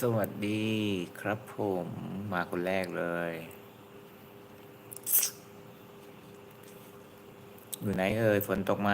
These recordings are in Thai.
สวัสดีครับผมมาคนแรกเลย อยู่ไหนเอ่ยฝนตกไหม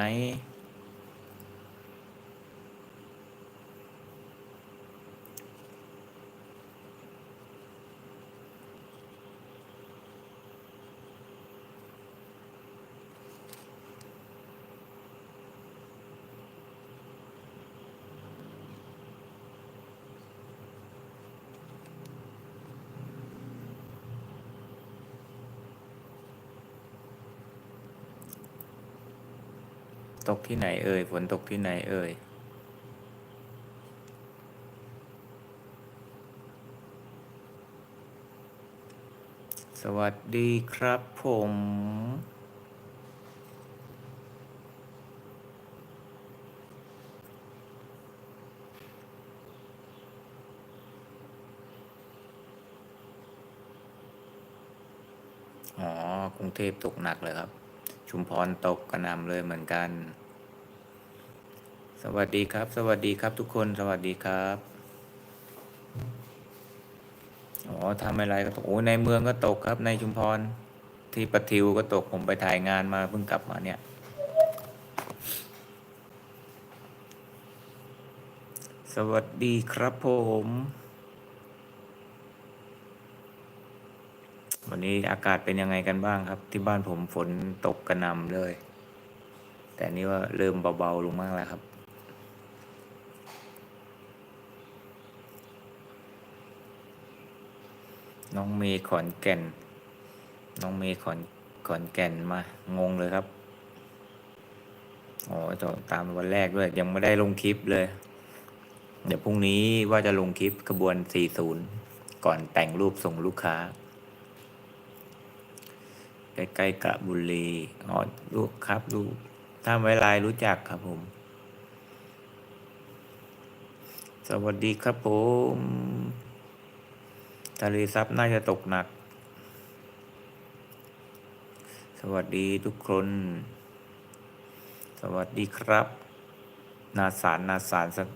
ตกที่ไหนเอ่ย ฝนตกที่ไหนเอ่ย สวัสดีครับผม อ๋อ กรุงเทพตกหนักเลยครับ ชุมพรตกกระนำเลยเหมือนกัน สวัสดีครับ สวัสดีครับทุกคนสวัสดีครับอ๋อทำอะไรก็ตกโอ้ในเมืองก็ตกครับ ในชุมพรที่ปะทิวก็ตกผมไปถ่ายงานมาเพิ่งกลับมาเนี่ย สวัสดีครับผม วันนี้อากาศเป็นยังไงกันบ้างครับ ที่บ้านผมฝนตกกระหน่ำเลย แต่นี่ว่าเริ่มเบาๆลงมากแล้วครับ น้องเมย์ขอนแก่น น้องเมย์ขอนขอนแก่นมางงเลยครับอ๋อจะตามวันแรกด้วย ยังไม่ได้ลงคลิปเลย เดี๋ยวพรุ่งนี้ว่าจะลงคลิปขบวน 40 ก่อนแต่งรูปส่งลูกค้า ใกล้ๆกระบุรีอ๋อลูกครับลูกถ้าไว้ไลน์รู้จักครับผม สวัสดีครับผมทะเลซับน่าจะตกหนัก สวัสดีทุกคน สวัสดีครับ นาสารนาสารสัก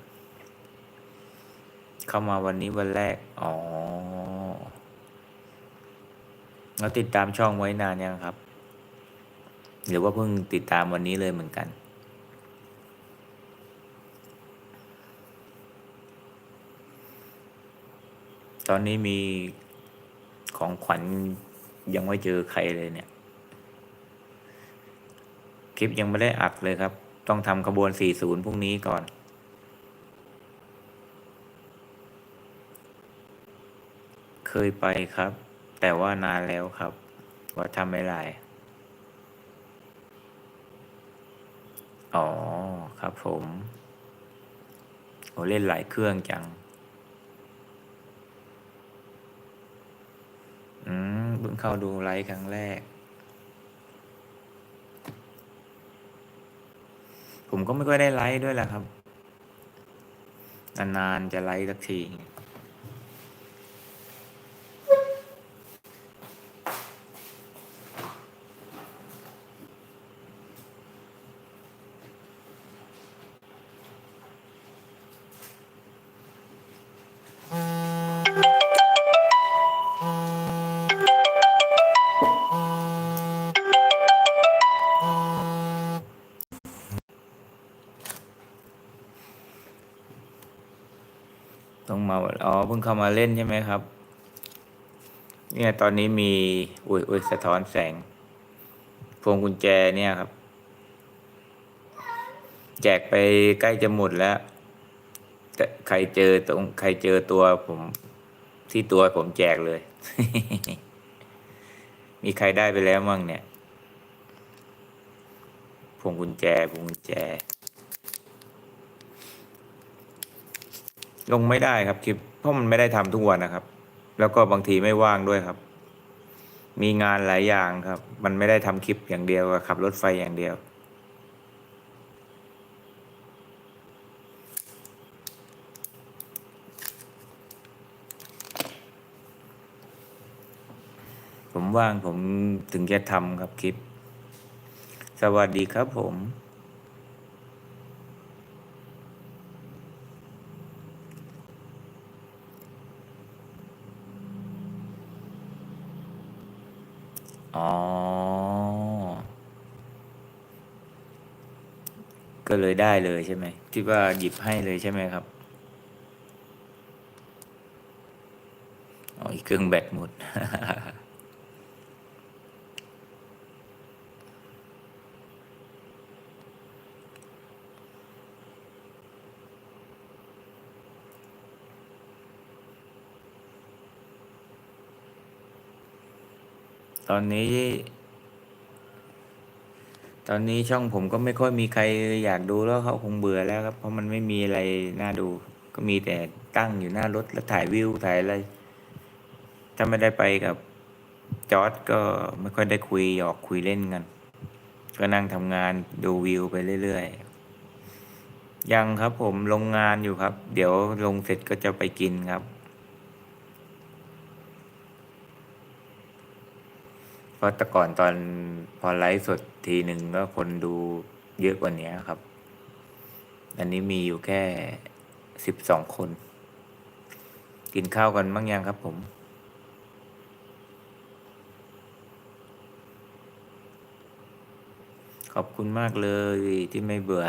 เข้ามาวันนี้วันแรก อ๋อ เราติดตามช่องไว้นานยังครับ หรือว่าเพิ่งติดตามวันนี้เลยเหมือนกัน ตอนนี้มีของขวัญยังไม่เจอใครเลยเนี่ย คลิปยังไม่ได้อัดเลยครับ ต้องทำขบวน 40 พรุ่งนี้ก่อนเคยไปครับ แต่ว่านานแล้วครับ ว่าทำไม่ไรอ๋อครับผมโอ้เล่นหลายเครื่องจัง อืมเพิ่งเข้าดูไลฟ์ครั้งแรก ผมก็ไม่ค่อยได้ไลฟ์ด้วยแหละครับ นานๆจะไลฟ์สักที อ๋อเพิ่งเข้ามาเล่นใช่ไหมครับ เนี่ยตอนนี้มี อุ้ยอุ้ยสะท้อนแสง พวงกุญแจเนี่ยครับ แจกไปใกล้จะหมดแล้วแต่ใครเจอตรงใครเจอตัวผมที่ตัวผมแจกเลย มีใครได้ไปแล้วมั่งเนี่ยพวงกุญแจพวงกุญแจ ลงไม่ได้ครับคลิปเพราะมันไม่ได้ทำทุกวันนะครับ แล้วก็บางทีไม่ว่างด้วยครับ มีงานหลายอย่างครับ มันไม่ได้ทำคลิปอย่างเดียวขับรถไฟอย่างเดียว ผมว่างผมถึงจะทำครับคลิป สวัสดีครับผม อ๋อ ก็เลยได้เลยใช่ไหม ที่ว่าหยิบให้เลยใช่ไหมครับอ๋ออีกเครื่องแบตหมด ต อนนี้ ตอนนี้ช่องผมก็ไม่ค่อยมีใครอยากดูแล้วเขาคงเบื่อแล้วครับ เพราะมันไม่มีอะไรน่าดู ก็มีแต่ตั้งอยู่หน้ารถแล้วถ่ายวิวถ่ายอะไรถ้าไม่ได้ไปกับจอร์ดก็ไม่ค่อยได้คุยหยอกคุยเล่นกัน ก็นั่งทำงานดูวิวไปเรื่อยๆ ยังครับผมลงงานอยู่ครับ เดี๋ยวลงเสร็จก็จะไปกินครับ เพราะแต่ก่อนตอนพอไลฟ์สดทีหนึ่งก็คนดูเยอะกว่านี้ครับ อันนี้มีอยู่แค่สิบสองคน กินข้าวกันบ้างยังครับผมขอบคุณมากเลยที่ไม่เบื่อ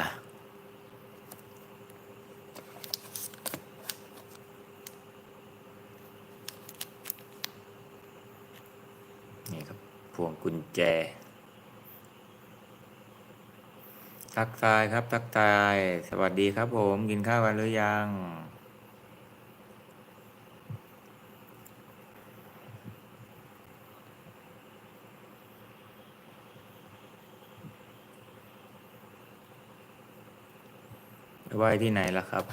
นี่ครับ พ วงกุญแจ ทักทายครับ ทักทาย สวัสดีครับผม กินข้าวกันหรือยังไปว่ายที่ไหนล่ะครับ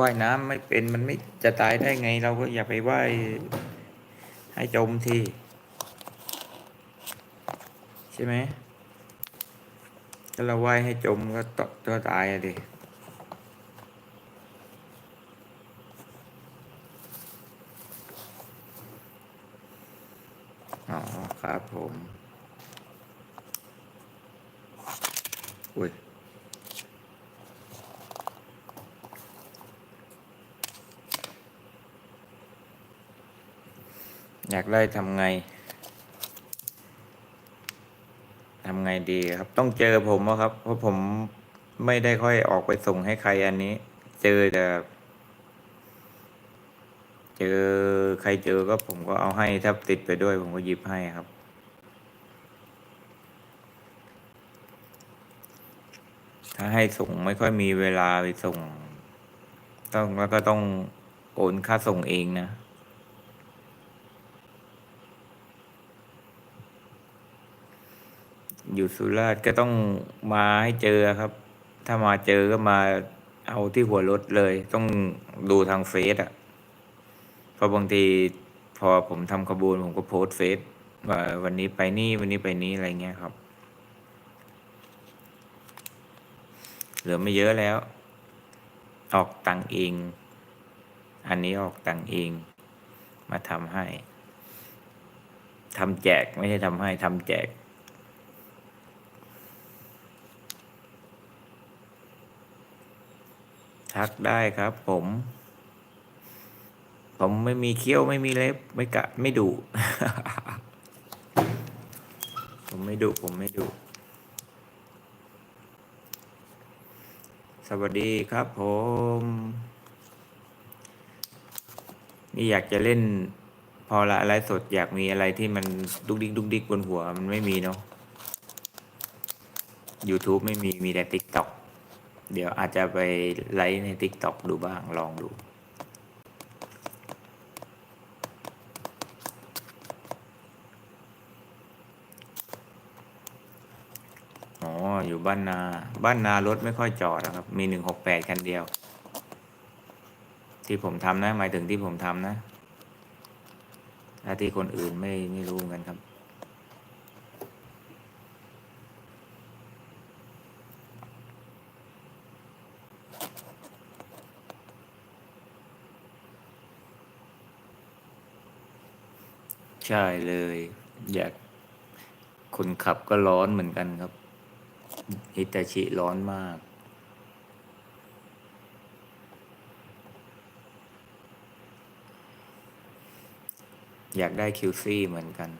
ว่ายน้ำไม่เป็นมันไม่จะตายได้ไงเราก็อย่าไปว่ายให้จมที ใช่ไหมถ้าเราว่ายให้จมก็ตก็ตายอะดิอ๋อครับผม อุ้ยอยากได้ทำไง ทำไง ดีครับ ต้องเจอผมอะครับ เพราะผมไม่ได้ค่อยออกไปส่งให้ใครอันนี้ เจอแต่เจอใครเจอก็ผมก็เอาให้ถ้าติดไปด้วย ผมก็หยิบให้ครับ ถ้าให้ส่งไม่ค่อยมีเวลาไปส่ง ต้องแล้วก็ต้องโอนค่าส่งเองนะ อยู่สุราษฎร์ก็ต้องมาให้เจอครับ ถ้ามาเจอก็มาเอาที่หัวรถเลย ต้องดูทางเฟซอะเพราะบางทีพอผมทำขบวนผมก็โพสเฟซว่าวันนี้ไปนี่วันนี้ไปนี้อะไรเงี้ยครับ เหลือไม่เยอะแล้ว ออกตังเอง อันนี้ออกตังเอง มาทำให้ทำแจกไม่ใช่ทำให้ทำแจก ทักได้ครับ ผม ผมไม่มีเขี้ยวไม่มีเล็บ ไม่กะ ไม่ดุผมไม่ดุผมไม่ดุสวัสดีครับผม นี่อยากจะเล่น พอละอะไรสดอยากมีอะไรที่มันดุกดิกดุกดิกบนหัวมันไม่มีเนาะ YouTube ไม่มีมีแต่ TikTok เดี๋ยวอาจจะไปไลฟ์ใน TikTok ดูบ้างลองดูอ๋ออยู่บ้านนา บ้านนารถไม่ค่อยจอดนะครับ มีหนึ่งหกแปดคันเดียว ที่ผมทำนะ หมายถึงที่ผมทำนะถ้าที่คนอื่นไม่ไม่รู้เหมือนกันครับ ใช่เลย อยากคนขับก็ร้อนเหมือนกันครับฮิตาชิร้อนมากออยากได้คิวซี่เหมือนกัน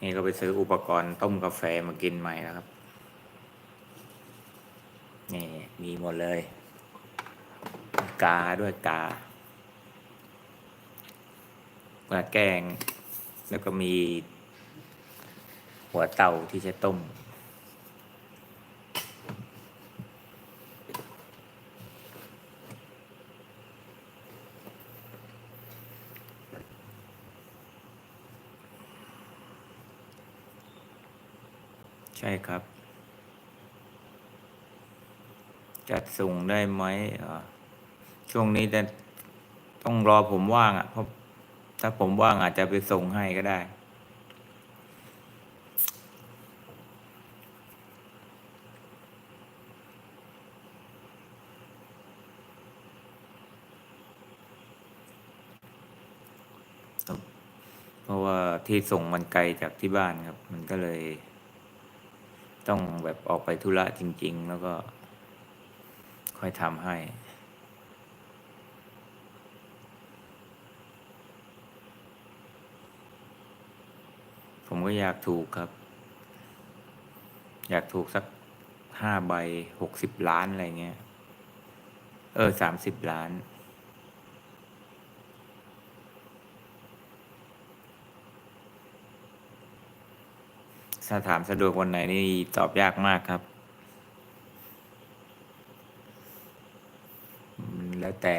นี่ก็ไปซื้ออุปกรณ์ต้มกาแฟมากินใหม่แล้วครับ นี่ มี หมดเลย กาด้วยกาปลาแกง แล้วก็มีหัวเต่าที่ใช้ต้ม ใช่ครับ จัด ส่งได้ไหมช่วงนี้จะต้องรอผมว่างอะเพราะถ้าผมว่างอาจจะไปส่งให้ก็ได้ เพราะว่าที่ส่งมันไกลจากที่บ้านครับ มันก็เลย ต้องแบบออกไปธุระจริง ๆ แล้วก็ ค่อยทำให้ ผมก็อยากถูกครับ อยากถูกสักห้าใบหกสิบล้านอะไรเงี้ย เออสามสิบล้านถ้าถามสะดวกวันไหนนี่ตอบยากมากครับอืม แต่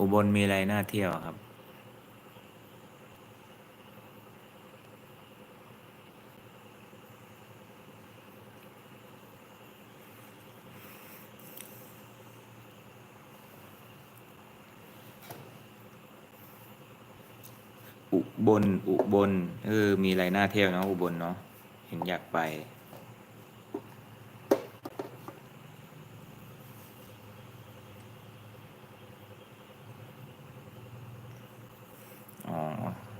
อุบลมีอะไรน่าเที่ยวครับ อุบล อุบล เออ มีอะไรน่าเที่ยวเนาะอุบลเนาะเห็นอยากไป อ๋อ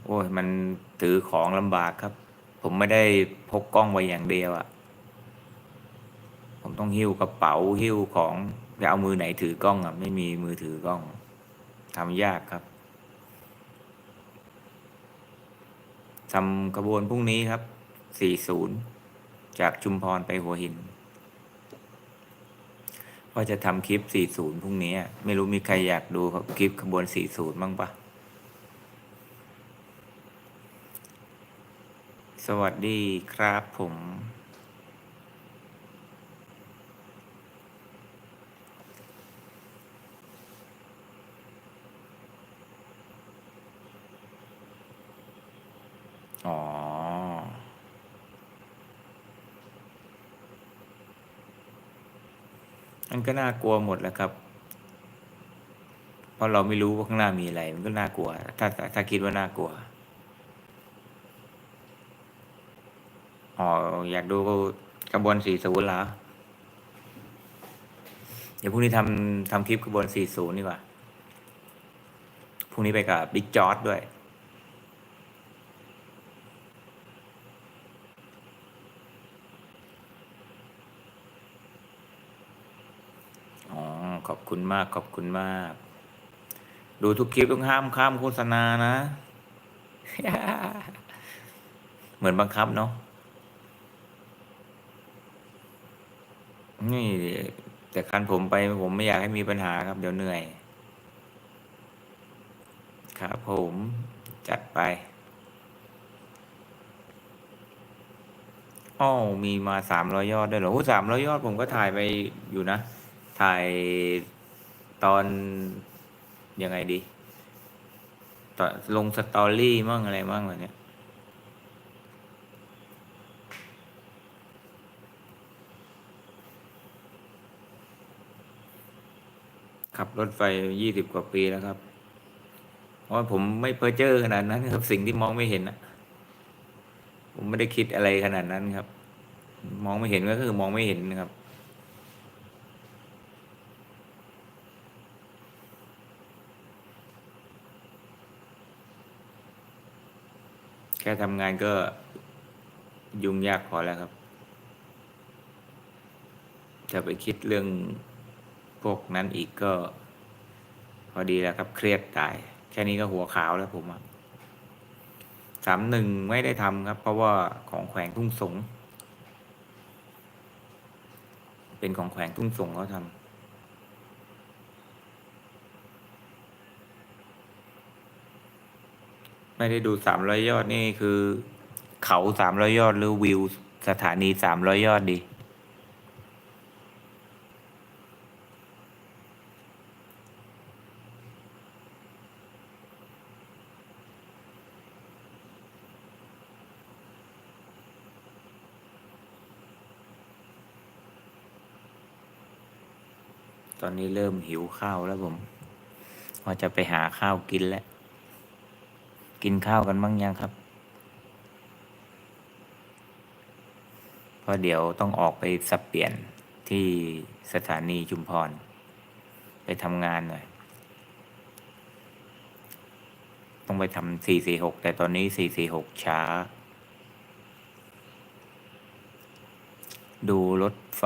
โอ้ ยมันถือของลำบากครับ ผมไม่ได้พกกล้องไว้อย่างเดียวอะผมต้องหิ้วกระเป๋าหิ้วของจะเอามือไหนถือกล้องอะไม่มีมือถือกล้องทำยากครับทำกระบวนพรุ่งนี้ครับ 40 จากชุมพรไปหัวหิน ว่าจะทำคลิป 40 พรุ่งนี้ ไม่รู้มีใครอยากดูครับคลิปขบวน 40 บ้างปะ สวัสดีครับผม อ๋อ มันก็น่ากลัวหมดแล้วครับ เพราะเราไม่รู้ว่าข้างหน้ามีอะไร มันก็น่ากลัว ถ้าถ้าถ้าคิดว่าน่ากลัว อ๋ออยากดูกระบวนสี่ศูนย์เหรอ เดี๋ยวพรุ่งนี้ทำทำคลิปกระบวนสี่ศูนย์ดีกว่า พรุ่งนี้ไปกับบิ๊กจอร์ดด้วยอ๋อขอบคุณมาก ขอบคุณมาก ดูทุกคลิปต้องห้ามข้ามโฆษณานะ เหมือนบังคับเนาะ นี่แต่คันผมไปผมไม่อยากให้มีปัญหาครับ เดี๋ยวเหนื่อย ครับผมจัดไปอ้อมีมาสามร้อยยอดด้วยเหรอสามร้อยยอดผมก็ถ่ายไปอยู่นะ ถ่ายตอนยังไงดีตอนลงสตอรี่มั่งอะไรมั่งอะไรเนี่ย ขับรถไฟยี่สิบกว่าปีแล้วครับ เพราะผมไม่เพอเจอขนาดนั้นครับ สิ่งที่มองไม่เห็นนะผมไม่ได้คิดอะไรขนาดนั้นครับ มองไม่เห็นก็คือมองไม่เห็นนะครับ แค่ทำงานก็ยุ่งยากพอแล้วครับ จะไปคิดเรื่อง พวกนั้นอีกก็ พอดีแล้วครับเครียดตาย แค่นี้ก็หัวขาวแล้วผมอะสามหนึ่งไม่ได้ทำครับ เพราะว่าของแขวงทุ่งสง เป็นของแขวงทุ่งสงเขาทำไม่ได้ดูสามร้อยยอดนี่คือ เขาสามร้อยยอดหรือวิวสถานีสามร้อยยอดดี เริ่มหิวข้าวแล้วผมว่าจะไปหาข้าวกินแล้ว กินข้าวกันบ้างยังครับเพราะเดี๋ยวต้องออกไปสับเปลี่ยนที่สถานีชุมพร ไปทำงานหน่อย ต้องไปทำสี่สี่หกแต่ตอนนี้สี่สี่หกช้า ดูรถไฟ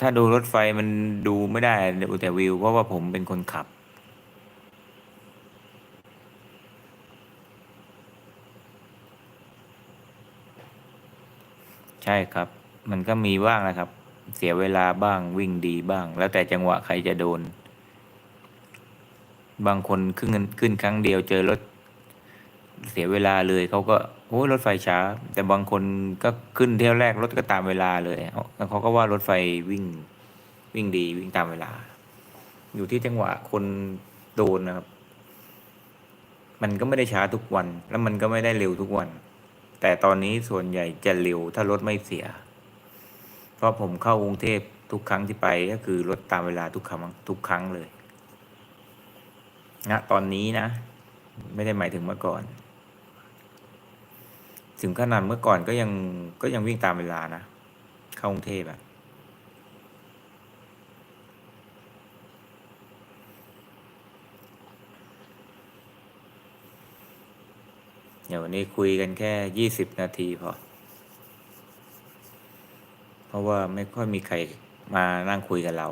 ถ้าดูรถไฟมันดูไม่ได้ดูแต่วิว เพราะว่าผมเป็นคนขับ ใช่ครับ มันก็มีบ้างนะครับ เสียเวลาบ้างวิ่งดีบ้าง แล้วแต่จังหวะใครจะโดน บางคนขึ้นขึ้นครั้งเดียวเจอรถ เสียเวลาเลยเขาก็โอ้รถไฟช้า แต่บางคนก็ขึ้นเที่ยวแรกรถก็ตามเวลาเลยแล้วเขาก็ว่ารถไฟวิ่งวิ่งดีวิ่งตามเวลา อยู่ที่จังหวะคนโดนนะครับ มันก็ไม่ได้ช้าทุกวัน แล้วมันก็ไม่ได้เร็วทุกวัน แต่ตอนนี้ส่วนใหญ่จะเร็วถ้ารถไม่เสีย เพราะผมเข้ากรุงเทพทุกครั้งที่ไปก็คือรถตามเวลาทุกครั้งทุกครั้งเลยณตอนนี้นะ ไม่ได้หมายถึงเมื่อก่อน ถึงขนาดเมื่อก่อนก็ยังก็ยังวิ่งตามเวลานะ เข้ากรุงเทพอะเดี๋ยววันนี้คุยกันแค่ยี่สิบนาทีพอ เพราะว่าไม่ค่อยมีใครมานั่งคุยกับเรา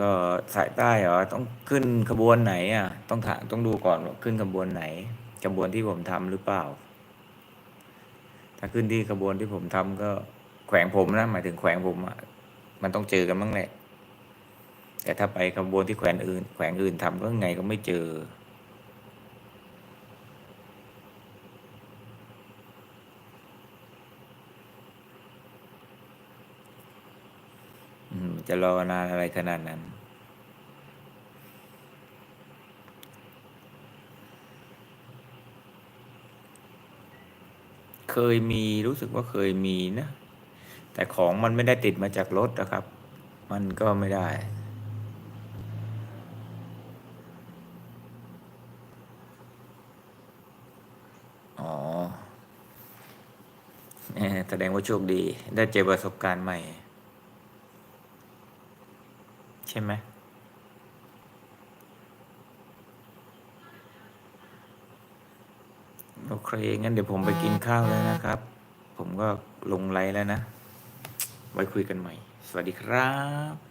ก็สายใต้เหรอต้องขึ้นขบวนไหนอะ ต้องถามต้องดูก่อนว่าขึ้นขบวนไหนขบวนที่ผมทำหรือเปล่า ถ้าขึ้นที่ขบวนที่ผมทำก็แขวงผมนะหมายถึงแขวงผมอะมันต้องเจอกันบ้างแหละแต่ถ้าไปขบวนที่แขวงอื่น แขวงอื่นทำก็ไงก็ไม่เจอ จะรอนานอะไรขนาดนั้น เคยมีรู้สึกว่าเคยมีนะ แต่ของมันไม่ได้ติดมาจากรถนะครับ มันก็ไม่ได้อ๋อแหมแสดงว่าโชคดี ได้เจอประสบการณ์ใหม่ ใช่ไหมโอเค งั้นเดี๋ยวผมไปกินข้าวแล้วนะครับ ผมก็ลงไลน์แล้วนะ ไว้คุยกันใหม่ สวัสดีครับ